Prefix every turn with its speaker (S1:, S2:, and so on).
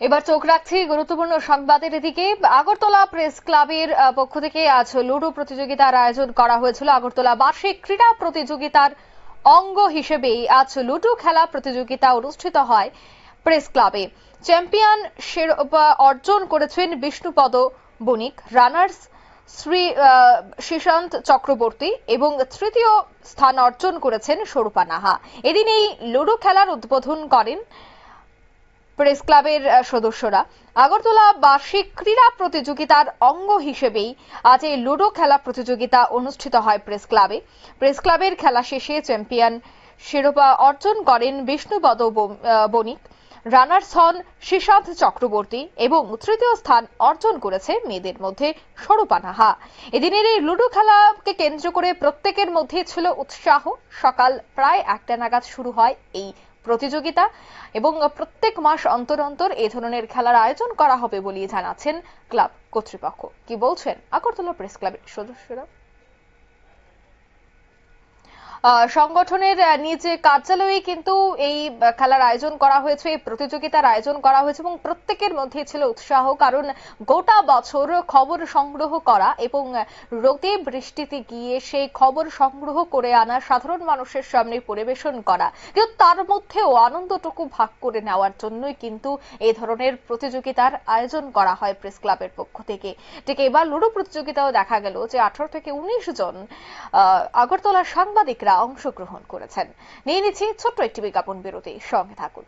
S1: এবার চোখ রাখছি গুরুত্বপূর্ণ সংবাদের দিকে আগরতলা প্রেস ক্লাবের পক্ষ থেকে আজ লুডো প্রতিযোগিতার আয়োজন করা হয়েছিল। আগরতলা বার্ষিক ক্রীড়া প্রতিযোগিতার অঙ্গ হিসেবেই আজ লুডো খেলা প্রতিযোগিতা অনুষ্ঠিত হয় প্রেস ক্লাবে। চ্যাম্পিয়ন শিরোপা অর্জন করেছেন বিষ্ণুপদ বণিক, রানার্স শ্রী শ্রীশান্ত চক্রবর্তী এবং তৃতীয় স্থান অর্জন করেছেন স্বরূপা নাহা। এদিন এই লুডো খেলার উদ্বোধন করেন প্রেস ক্লাবের সদস্যরা। আগরতলা বার্ষিক ক্রীড়া প্রতিযোগিতার অঙ্গ হিসেবেই আজ এই লুডো খেলা প্রতিযোগিতা অনুষ্ঠিত হয় প্রেস ক্লাবে। প্রেস ক্লাবের খেলা শেষে চ্যাম্পিয়ন শিরোপা অর্জন করেন বিষ্ণুপদ বণিক। রানার্স হন শ্রীশান্ত চক্রবর্তী এবং তৃতীয় স্থান অর্জন করেছে মেয়েদের মধ্যে স্বরূপা এদিনের এই লুডো খেলাকে কেন্দ্র করে প্রত্যেকের মধ্যে ছিল উৎসাহ। সকাল প্রায় একটা নাগাদ শুরু হয় এই প্রতিযোগিতা এবং প্রত্যেক মাস অন্তর অন্তর এ ধরনের খেলার আয়োজন করা হবে বলে জানাচ্ছেন ক্লাব কর্তৃপক্ষ। কি বলছেন আগরতলা প্রেস ক্লাবের সদস্যরা? সংগঠনের নিজ কার্যালয়ে কিন্তু এই খেলার আয়োজন করা হয়েছে, এই প্রতিযোগিতার আয়োজন করা হয়েছে এবং প্রত্যেকের মধ্যে ছিল উৎসাহ, কারণ গোটা বছর খবর সংগ্রহ করা এবং রোদে বৃষ্টিতে গিয়ে সেই খবর সংগ্রহ করে আনা সাধারণ মানুষের সামনে পরিবেশন করা। কিন্তু তার মধ্যেও আনন্দটুকু ভাগ করে নেওয়ার জন্যই কিন্তু এই ধরনের প্রতিযোগিতার আয়োজন করা হয় প্রেস ক্লাবের পক্ষ থেকে। ঠিক এবার লুডো প্রতিযোগিতাও দেখা গেল যে আঠারো থেকে উনিশ জন আগরতলার সাংবাদিকরা অংশগ্রহণ করেছেন। নিয়ে নিচ্ছি ছোট্ট একটি বিজ্ঞাপন বিরতি। সঙ্গে থাকুন।